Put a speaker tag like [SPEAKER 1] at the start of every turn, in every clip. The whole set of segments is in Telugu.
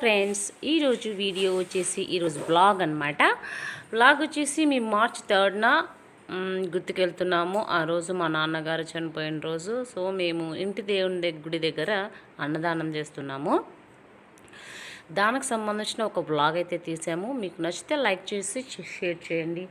[SPEAKER 1] ఫ్రెండ్స్ ఈరోజు వీడియో వచ్చేసి ఈరోజు బ్లాగ్ అనమాట బ్లాగ్ వచ్చేసి మేము మార్చ్ థర్డ్న గుర్తుకెళ్తున్నాము. ఆ రోజు మా నాన్నగారు చనిపోయిన రోజు. సో మేము ఇంటి దేవుని దగ్గ గుడి దగ్గర అన్నదానం చేస్తున్నాము. దానికి సంబంధించిన ఒక బ్లాగ్ అయితే తీసాము. మీకు నచ్చితే లైక్ చేసి షేర్ చేయండి.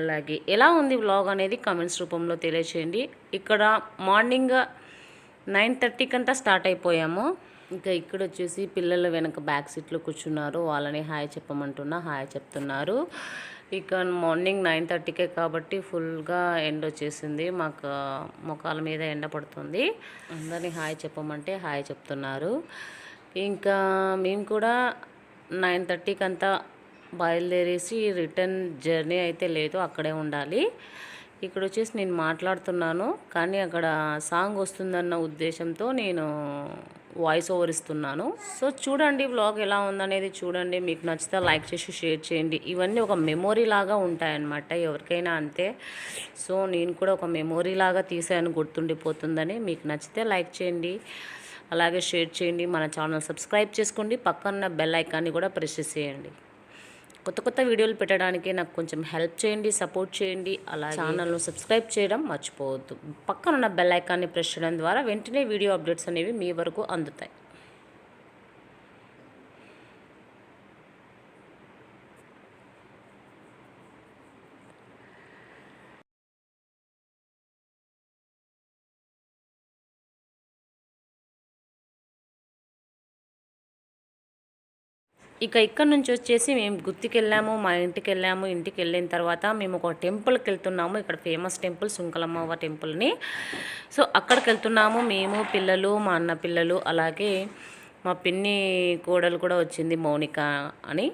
[SPEAKER 1] అలాగే ఎలా ఉంది బ్లాగ్ అనేది కమెంట్స్ రూపంలో తెలియచేయండి. ఇక్కడ మార్నింగ్ నైన్ థర్టీకి అంతా స్టార్ట్ అయిపోయాము. ఇంకా ఇక్కడ వచ్చేసి పిల్లలు వెనక బ్యాక్ సీట్లో కూర్చున్నారు. వాళ్ళని హాయ్ చెప్పమంటున్నా హాయ్ చెప్తున్నారు. ఇక మార్నింగ్ నైన్ థర్టీకే కాబట్టి ఫుల్గా ఎండ వచ్చేసింది. మాకు ముఖాల మీద ఎండ పడుతుంది. అందరినీ హాయ్ చెప్పమంటే హాయ్ చెప్తున్నారు. ఇంకా మేము కూడా నైన్ థర్టీకి అంతా బయలుదేరేసి రిటర్న్ జర్నీ అయితే లేదు అక్కడే ఉండాలి. ఇక్కడ వచ్చేసి నేను మాట్లాడుతున్నాను కానీ అక్కడ సాంగ్ వస్తుందన్న ఉద్దేశంతో నేను వాయిస్ ఓవర్ ఇస్తున్నాను. సో చూడండి బ్లాగ్ ఎలా ఉందనేది చూడండి. మీకు నచ్చితే లైక్ చేసి షేర్ చేయండి. ఇవన్నీ ఒక మెమొరీ లాగా ఉంటాయన్నమాట ఎవరికైనా అంతే. సో నేను కూడా ఒక మెమొరీ లాగా తీసాను గుర్తుండిపోతుందని మీకు నచ్చితే లైక్ చేయండి. అలాగే షేర్ చేయండి. మన ఛానల్ సబ్స్క్రైబ్ చేసుకోండి. పక్కన బెల్ ఐకాన్ని కూడా ప్రెస్ చేయండి కొత్త కొత్త వీడియోలు పెట్టడానికి నాకు కొంచెం హెల్ప్ చేయండి సపోర్ట్ చేయండి. అలా ఛానల్ను సబ్స్క్రైబ్ చేయడం మర్చిపోవద్దు. పక్కనున్న బెల్ ఐకాన్ని ప్రెస్ చేయడం ద్వారా వెంటనే వీడియో అప్డేట్స్ అనేవి మీ వరకు అందుతాయి. ఇక ఇక్కడ నుంచి వచ్చేసి మేము గుత్తికి వెళ్ళాము మా ఇంటికి వెళ్ళాము ఇంటికి వెళ్ళిన తర్వాత మేము ఒక టెంపుల్కి వెళ్తున్నాము. ఇక్కడ ఫేమస్ టెంపుల్ సుంకలమ్మవ్వ టెంపుల్ని. సో అక్కడికి వెళ్తున్నాము. మేము పిల్లలు మా అన్న పిల్లలు అలాగే మా పిన్ని కోడలు కూడా వచ్చింది మౌనిక అని.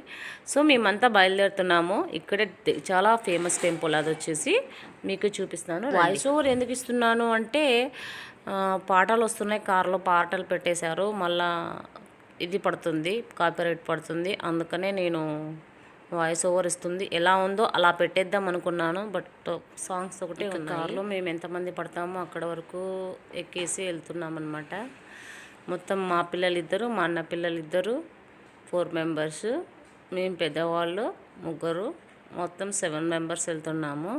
[SPEAKER 1] సో మేమంతా బయలుదేరుతున్నాము. ఇక్కడే చాలా ఫేమస్ టెంపుల్ అది వచ్చేసి మీకు చూపిస్తాను. వాయిస్ ఓవర్ ఎందుకు ఇస్తున్నాను అంటే పాటలు వస్తున్నాయి. కార్లో పాటలు పెట్టేశారు. మళ్ళా ఇది పడుతుంది కాపీరైట్ పడుతుంది. అందుకనే నేను వాయిస్ ఓవర్ ఇస్తుంది. ఎలా ఉందో అలా పెట్టేద్దాం అనుకున్నాను. బట్ సాంగ్స్ ఒకటే కార్లో మేము ఎంతమంది పడతామో అక్కడ వరకు ఎక్కేసి వెళ్తున్నాం అనమాట మొత్తం మా పిల్లలు ఇద్దరు మా అన్న పిల్లలు ఇద్దరు ఫోర్ మెంబర్స్ మేము పెద్దవాళ్ళు ముగ్గురు మొత్తం సెవెన్ మెంబర్స్ వెళ్తున్నాము.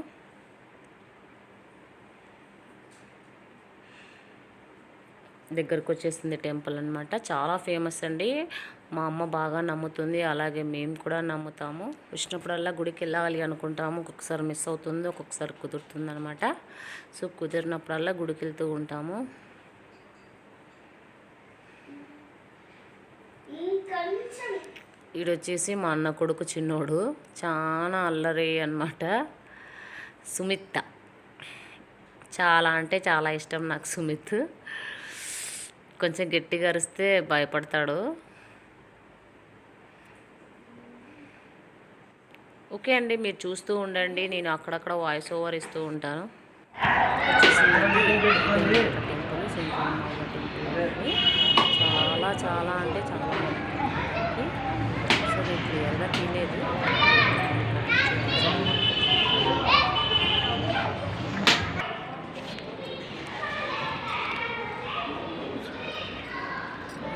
[SPEAKER 1] దగ్గరకు వచ్చేసింది టెంపుల్ అనమాట చాలా ఫేమస్ అండి. మా అమ్మ బాగా నమ్ముతుంది. అలాగే మేము కూడా నమ్ముతాము. వచ్చినప్పుడల్లా గుడికి వెళ్ళాలి అనుకుంటాము. ఒక్కొక్కసారి మిస్ అవుతుంది ఒక్కొక్కసారి కుదురుతుంది అనమాట సో కుదిరినప్పుడల్లా గుడికి వెళ్తూ ఉంటాము. ఈడొచ్చేసి మా అన్న కొడుకు చిన్నోడు. చాలా అల్లరి అనమాట సుమిత్త చాలా అంటే చాలా ఇష్టం నాకు సుమిత్. కొంచెం గట్టిగా అరిస్తే భయపడతాడు. ఓకే అండి మీరు చూస్తూ ఉండండి. నేను అక్కడక్కడ వాయిస్ ఓవర్ ఇస్తూ ఉంటాను. చాలా చాలా అంటే చాలా సో నేను క్లియర్గా తినేది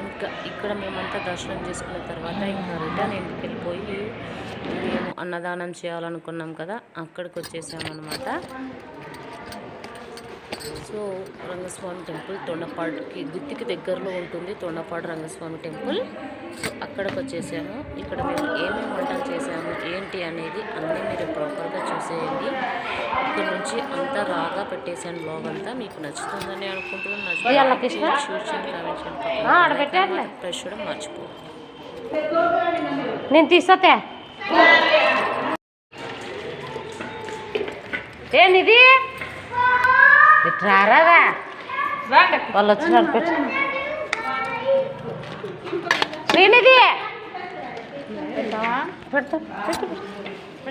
[SPEAKER 1] ఇంకా ఇక్కడ మేమంతా దర్శనం చేసుకున్న తర్వాత ఇంకా రిటర్న్ ఇంటికి వెళ్ళిపోయి మేము అన్నదానం చేయాలనుకున్నాం కదా అక్కడికి వచ్చేసామన్నమాట సో రంగస్వామి టెంపుల్ తొండపాడుకి గుత్తికి దగ్గరలో ఉంటుంది తొండపాడు రంగస్వామి టెంపుల్. సో అక్కడికి వచ్చేసాము ఇక్కడ మేము ఏమేమి వంటలు చేసాము ఏంటి అనేది అన్నీ మీరు ప్రాపర్గా చూసేయండి. ఇక్కడ నుంచి అంతా రాగా పెట్టేసాను బ్లాగ్ అంతా. మీకు నచ్చుతుందని అనుకుంటున్నాను. నచ్చుతుంది షూర్ చేయండి కూడా మర్చిపోవద్దు.
[SPEAKER 2] నేను తీసతే ఏంది రారాదా వాళ్ళు వచ్చినారు పెట్టు. శ్రీనిధి పెడతా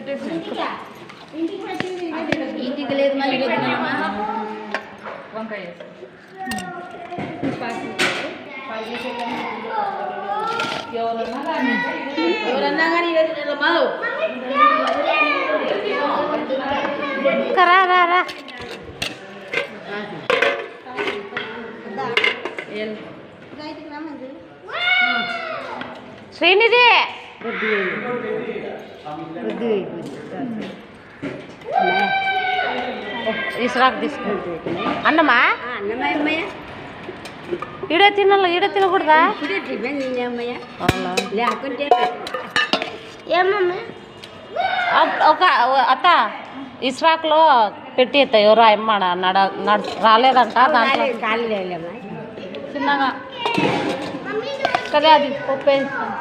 [SPEAKER 2] పెట్టు
[SPEAKER 3] ఇంటికి లేదు మళ్ళీ వద్దునమ్మా. ఎవరన్నా కానీ ఈరోజు నేను మావు
[SPEAKER 2] ఇంకా రా రా రా శ్రీనిధి ఇసురాకు తీసుకుంటే అన్నమా? ఈడే తినాలి? ఈడే తినకూడదా? ఒక అత్త ఇస్రాక్లో పెట్టి ఎత్త ఎవరో అమ్మ నడ నడ రాలేదంట దాంట్లో. చిన్నగా కదా అది పప్పు వేస్తాను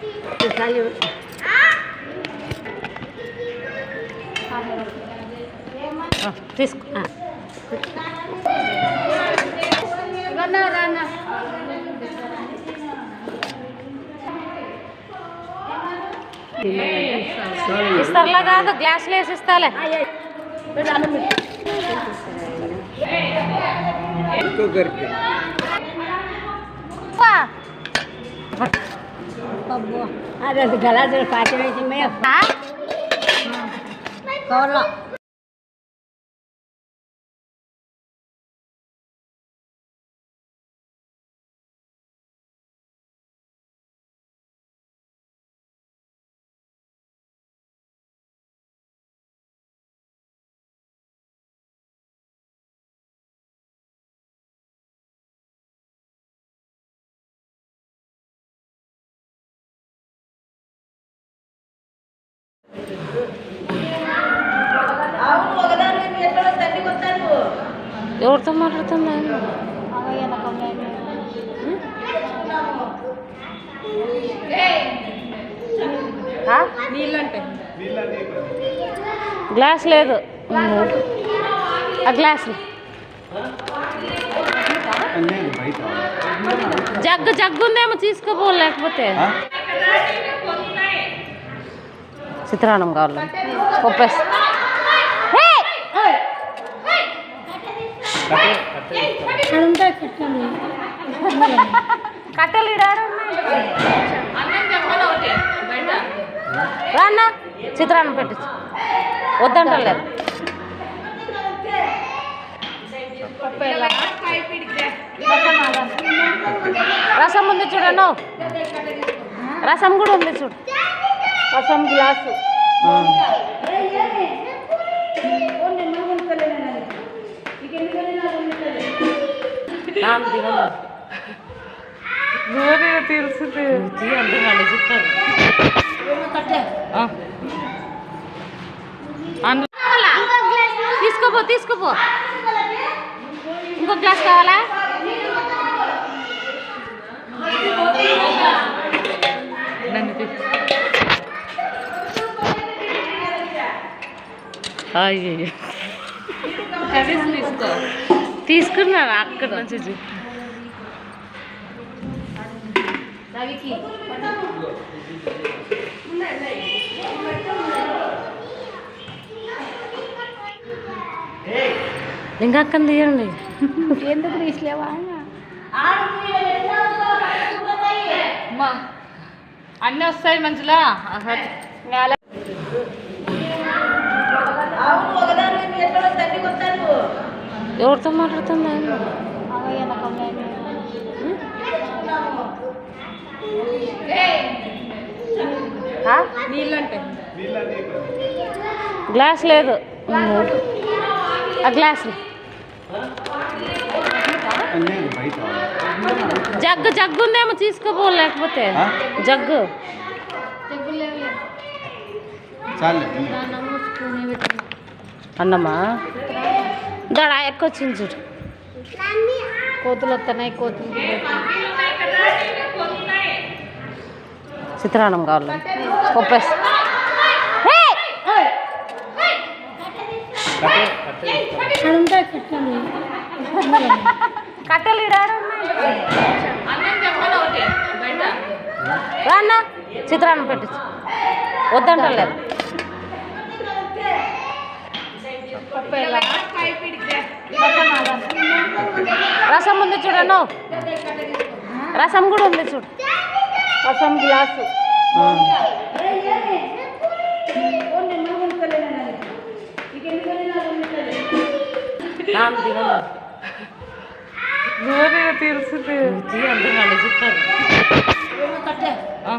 [SPEAKER 3] ఏం పిల్లల పప్పు చాలు
[SPEAKER 2] ఆ, తీసుకో ఇస్తారులా కాదు గ్లాసులో వేసి ఇస్తాలే వా.
[SPEAKER 3] అబ్బో అది అది గలాసులు పాచి వేసి
[SPEAKER 2] ఆ?
[SPEAKER 3] కవర్లో.
[SPEAKER 2] ఎవరితో మాట్లాడుతుందా? గ్లాస్ లేదు. ఆ గ్లాస్ జగ్గు జగ్గు ఉందేమో తీసుకోపో లేకపోతే. చిత్రాన్నం కావాలి? పప్పేసి కట్టెలు ఇడారు రాన్న చిత్రాన్నం పెట్టచ్చు వద్దంటలేదు రసం ఉంది చూడను రసం కూడా ఉంది చూడు రసం గ్లాసు చెప్తారు తీసుకోపో తీసుకోపో. ఇంకో గ్లాస్ కావాలా? అయ్యో తీసుకో. తీసుకున్నాను అక్కడ నుంచి చూ- ఇంకా అక్కడ తీయండి.
[SPEAKER 3] ఎందుకు తీసలేవా
[SPEAKER 2] అన్నీ వస్తాయి మంచిలా ఎవరితో మాట్లాడుతుందా గ్లాస్ లేదు. ఆ గ్లాస్. జగ్గు జగ్గు ఉందేమో తీసుకోపో లేకపోతే? జగ్గు. అన్నమా? దడ ఎక్కొచ్చింది చూడు కోతులు వస్తున్నాయి కోతులు చిత్రాన్నం కావాలి పప్పేసి కట్టెలు రాన్న చిత్రాన్నం పెట్టచ్చు వద్దంటలేదు రసం ఉంది చూడను. రసం కూడా ఉంది చూడు. రసం గ్లాసు. తెలుసు అందరూ నన్ను చెప్తారు ఆ.